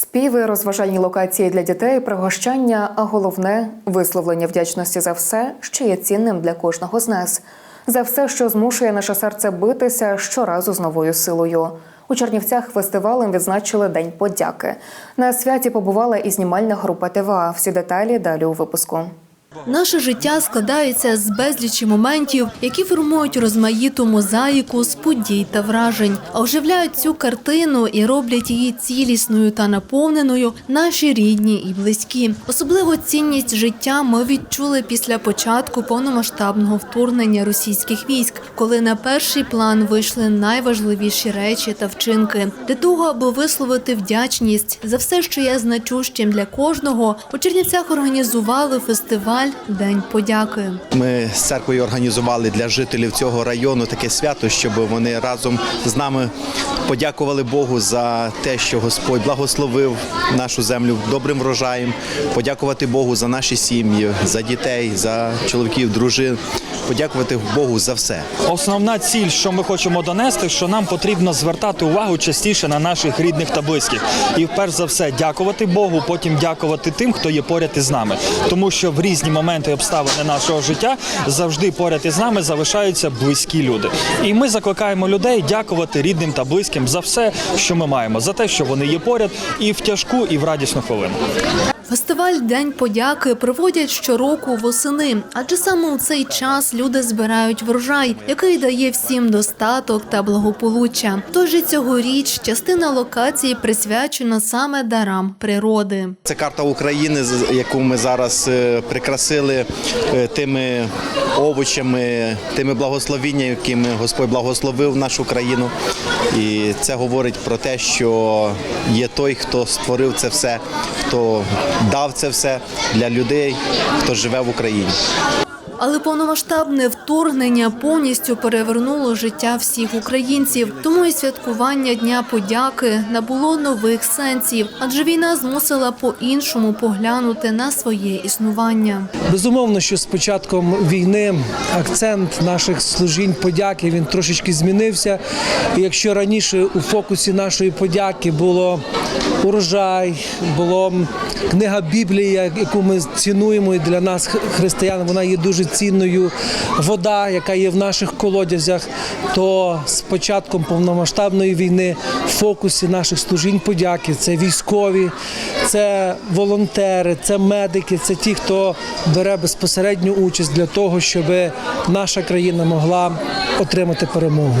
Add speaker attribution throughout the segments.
Speaker 1: Співи, розважальні локації для дітей, пригощання, а головне висловлення вдячності за все, що є цінним для кожного з нас, за все, що змушує наше серце битися щоразу з новою силою. У Чернівцях фестивалем відзначили День подяки. На святі побувала і знімальна група ТВА. Всі деталі далі у випуску.
Speaker 2: Наше життя складається з безлічі моментів, які формують розмаїту мозаїку з подій та вражень, а оживляють цю картину і роблять її цілісною та наповненою наші рідні і близькі. Особливу цінність життя ми відчули після початку повномасштабного вторгнення російських військ, коли на перший план вийшли найважливіші речі та вчинки. Для того, аби висловити вдячність за все, що є значущим для кожного, у Чернівцях організували фестиваль День подяки.
Speaker 3: Ми з церквою організували для жителів цього району таке свято, щоб вони разом з нами подякували Богу за те, що Господь благословив нашу землю добрим врожаєм, подякувати Богу за наші сім'ї, за дітей, за чоловіків, дружин, подякувати Богу за все.
Speaker 4: Основна ціль, що ми хочемо донести, що нам потрібно звертати увагу частіше на наших рідних та близьких. І перш за все дякувати Богу, потім дякувати тим, хто є поряд із нами. Тому що в різні моменти обставини нашого життя завжди поряд із нами залишаються близькі люди. І ми закликаємо людей дякувати рідним та близьким за все, що ми маємо, за те, що вони є поряд, і в тяжку, і в радісну хвилину.
Speaker 2: Фестиваль День подяки проводять щороку восени, адже саме у цей час люди збирають врожай, який дає всім достаток та благополуччя. Тож і цьогоріч частина локації присвячена саме дарам природи.
Speaker 3: Це карта України, яку ми зараз е, прикрасили е, тими овочами, тими благословіннями, якими Господь благословив нашу країну. І це говорить про те, що є той, хто створив це все, хто дав це все для людей, хто живе в Україні.
Speaker 2: Але повномасштабне вторгнення повністю перевернуло життя всіх українців. Тому і святкування Дня подяки набуло нових сенсів, адже війна змусила по-іншому поглянути на своє існування.
Speaker 5: Безумовно, що з початком війни акцент наших служінь подяки він трошечки змінився. І якщо раніше у фокусі нашої подяки було урожай, було книга Біблія, яку ми цінуємо, і для нас, християн, вона є дуже цінною. Вода, яка є в наших колодязях, то з початком повномасштабної війни в фокусі наших служінь подяки це військові, це волонтери, це медики, це ті, хто бере безпосередню участь для того, щоб наша країна могла отримати перемогу.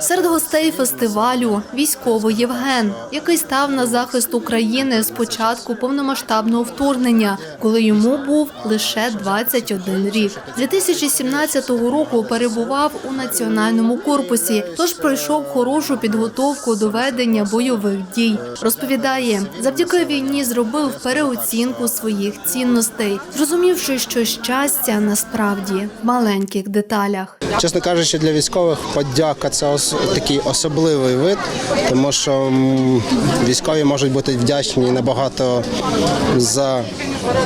Speaker 2: Серед гостей фестивалю військовий Євген, який став на захист України з початку повномасштабного вторгнення, коли йому був лише 21 рік. З 2017 року перебував у національному корпусі, тож пройшов хорошу підготовку до ведення бойових дій. Розповідає, завдяки війні зробив переоцінку своїх цінностей, зрозумівши, що щастя насправді в маленьких деталях.
Speaker 6: Чесно кажучи, для військових подяка це такий особливий вид, тому що військові можуть бути вдячні набагато за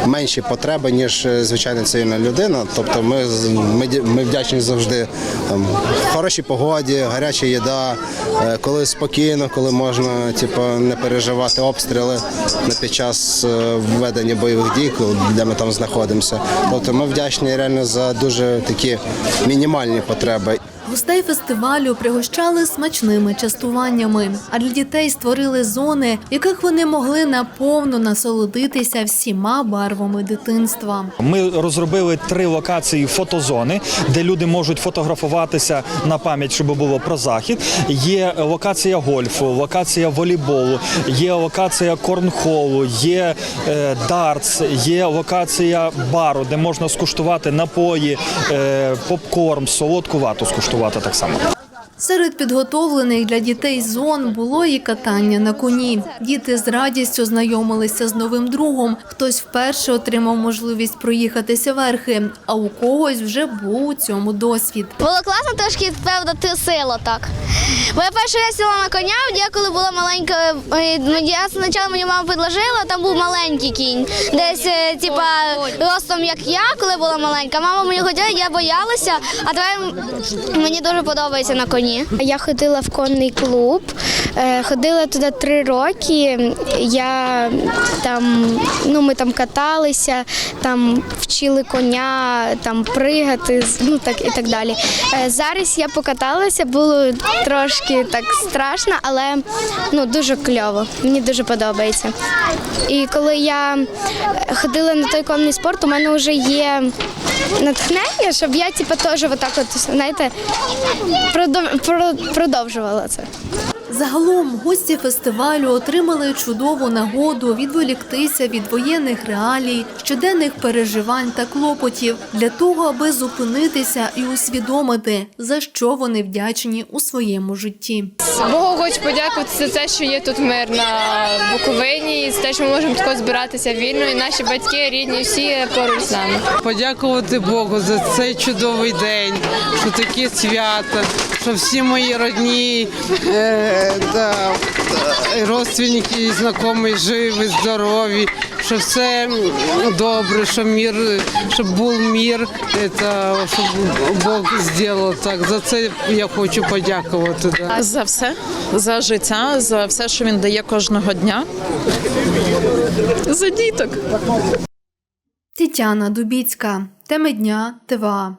Speaker 6: менші потреби, ніж е, звичайна цивільна людина. Тобто ми, з- ми, ді- ми вдячні завжди там, хорошій погоді, гаряча їда, е, коли спокійно, коли можна типу, не переживати обстріли на під час введення бойових дій, де ми там знаходимося. Тобто ми вдячні реально за дуже такі мінімальні потреби.
Speaker 2: Гостей фестивалю пригощали смачними частуваннями, а для дітей створили зони, в яких вони могли наповну насолодитися всіма барвами дитинства.
Speaker 4: Ми розробили три локації фотозони, де люди можуть фотографуватися на пам'ять, щоб було про захід. Є локація гольфу, локація волейболу, є локація корнхолу, є е, дартс, є локація бару, де можна скуштувати напої, е, попкорн, солодку вату скуштувати так само.
Speaker 2: Серед підготовлених для дітей зон було і катання на коні. Діти з радістю знайомилися з новим другом. Хтось вперше отримав можливість проїхатися верхи, а у когось вже був у цьому досвід.
Speaker 7: Було класно трошки певдати силу так. Бо я перший раз сіла на коня, я коли була маленька, е, ну, я спочатку мені мама предложила, там був маленький кінь, десь е, типа ростом як я, коли була маленька. Мама мені ходила, я боялася, а тепер мені дуже подобається на коні. Ні. Я ходила в конний клуб, е, ходила туди три роки. Я там, ну ми там каталися, там вчили коня, там пригати, ну так і так далі. Е, Зараз я покаталася, було трошки так страшно, але ну дуже кльово. Мені дуже подобається. І коли я ходила на той конний спорт, у мене вже є натхнення, щоб я типу, теж отак от, знаєте, продов- про- продовжувала це.
Speaker 2: Загалом гості фестивалю отримали чудову нагоду відволіктися від воєнних реалій, щоденних переживань та клопотів для того, аби зупинитися і усвідомити, за що вони вдячні у своєму житті.
Speaker 8: Богу хочу подякувати за те, що є тут мир на Буковині, і за те, що ми можемо тако збиратися вільно, і наші батьки, рідні, всі поруч з нами.
Speaker 9: подякувати Богу за цей чудовий день, що таке свято, що всі мої родні, е, да, е, родственники і знайомі живі, здорові, що все добре, що мир, щоб був мир, це, щоб Бог зробив так. За це я хочу подякувати. Да.
Speaker 10: За все, за життя, за все, що він дає кожного дня. За діток.
Speaker 2: Тетяна Дубіцька. Теми дня ТВА.